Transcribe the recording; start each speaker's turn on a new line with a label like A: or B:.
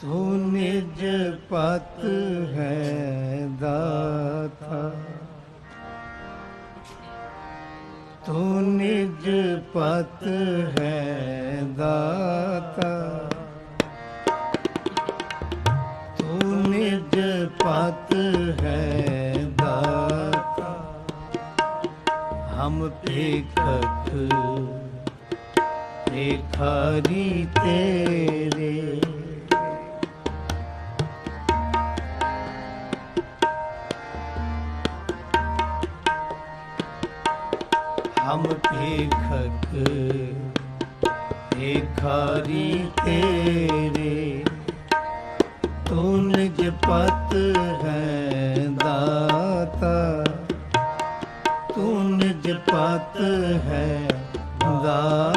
A: ਤੂੰ ਨਿਜ ਪਤ ਹੈ ਦਾਤਾ। ਤੂੰ ਨਿਜ ਪਤ ਹੈ ਦਾਤਾ। ਤੂੰ ਨਿਜ ਪਤ ਹੈ ਦਾਤਾ। ਹਮ ਭੇਖਕ ਭੇਖਾਰੀ ਤੇਰੇ ਹਮ ਭੇਖਕ ਭੇਖਾਰੀ ਤੇਰੇ ਤੂੰ ਨਿਜ ਪਤ ਹੈ ਦਾਤਾ ਤੂੰ ਨਿਜ ਪਤ ਹੈ ਦਾਤਾ